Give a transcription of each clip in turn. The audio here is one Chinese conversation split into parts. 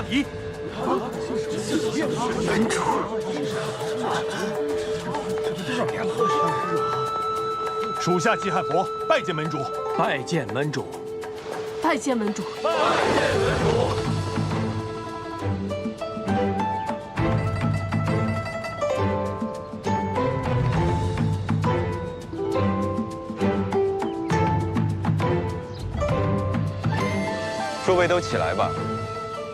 李相夷，门主，属下季汉佛拜见门主。拜见门主。拜见门主。诸位都起来吧，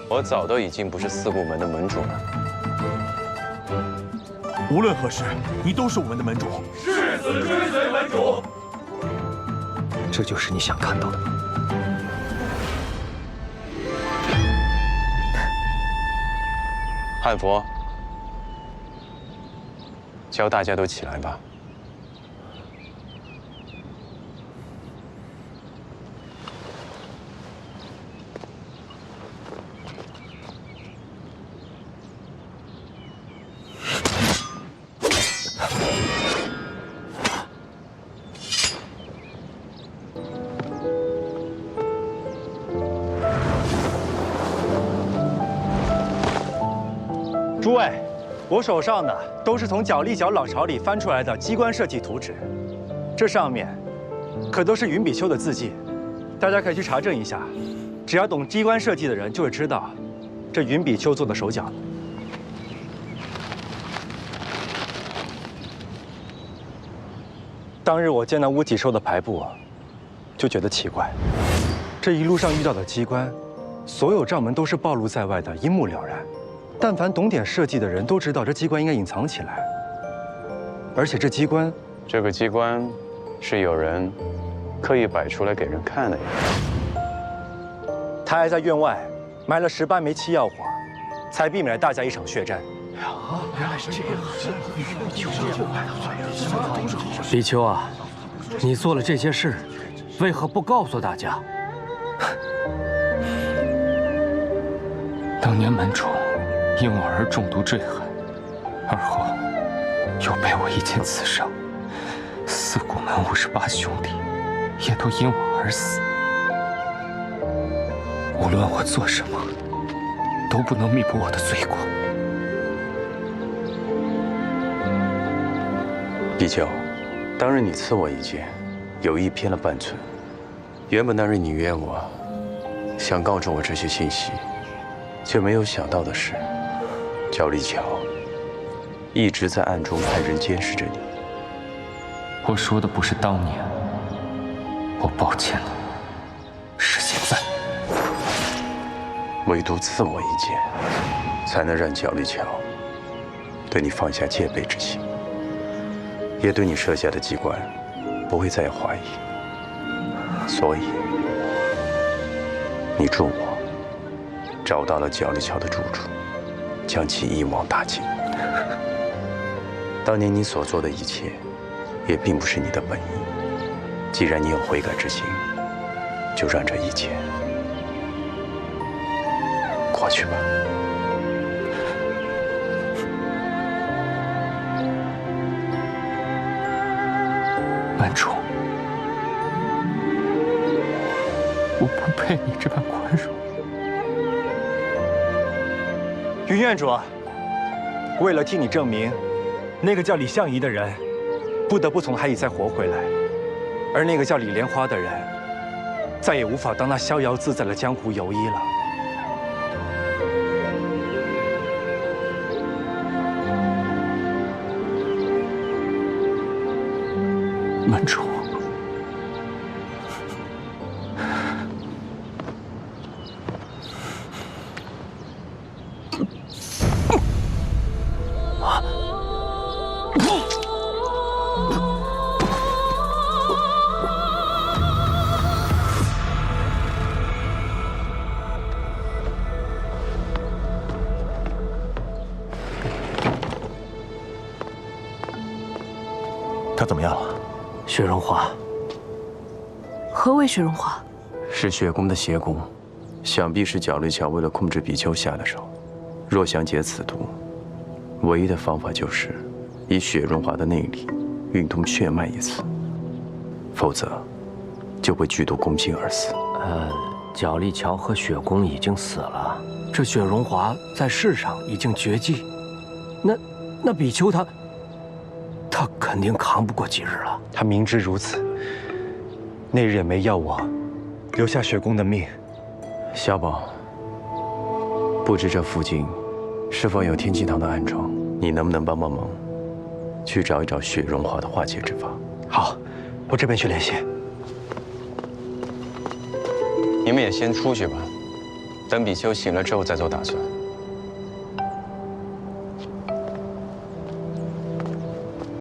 我早都已经不是四顾门的门主了。无论何时，你都是我们的门主。誓死追随门主。这就是你想看到的吗？汉佛，叫大家都起来吧。诸位，我手上的都是从角力角老巢里翻出来的机关设计图纸，这上面可都是云比丘的字迹，大家可以去查证一下。只要懂机关设计的人就会知道，这云比丘做的手脚。当日我见到乌脊兽的排布，就觉得奇怪，这一路上遇到的机关，所有帐门都是暴露在外的，一目了然。但凡懂点设计的人都知道，这机关应该隐藏起来。而且这机关，这个机关是有人刻意摆出来给人看的呀。他还在院外埋了十八枚七药火，才避免了大家一场血战。啊原来是这样，李秋啊，你做了这些事，为何不告诉大家？当年门主因我而中毒坠海，而后又被我一剑刺伤，四顾门五十八兄弟也都因我而死。无论我做什么，都不能弥补我的罪过。比丘，当日你刺我一剑，有意偏了半寸。原本那日你约我，想告知我这些信息，却没有想到的是，焦立桥一直在暗中派人监视着你。我说的不是当年，我抱歉了，是现在。唯独赐我一剑，才能让焦立桥对你放下戒备之心。也对你设下的机关不会再有怀疑，所以你助我找到了角力桥的住处，将其一网打尽。当年你所做的一切，也并不是你的本意。既然你有悔改之心，就让这一切过去吧。门主，我不配你这般宽容。云院主，为了替你证明，那个叫李相夷的人，不得不从海里再活回来，而那个叫李莲花的人，再也无法当那逍遥自在的江湖游医了。门主，他怎么样了？雪绒花，何为雪绒花？是雪宫的邪功，想必是角力桥为了控制比丘下的手。若想解此毒，唯一的方法就是以雪绒花的内力运通血脉一次，否则就会剧毒攻心而死。呃，角力桥和雪宫已经死了，这雪荣华在世上已经绝迹，那那比丘他他肯定扛不过几日了。他明知如此，那日也没要我留下雪宫的命。小宝，不知这附近是否有天机堂的暗桩？你能不能帮帮忙，去找一找雪荣华的化解之法？好，我这边去联系。你们也先出去吧，等比丘醒了之后再做打算。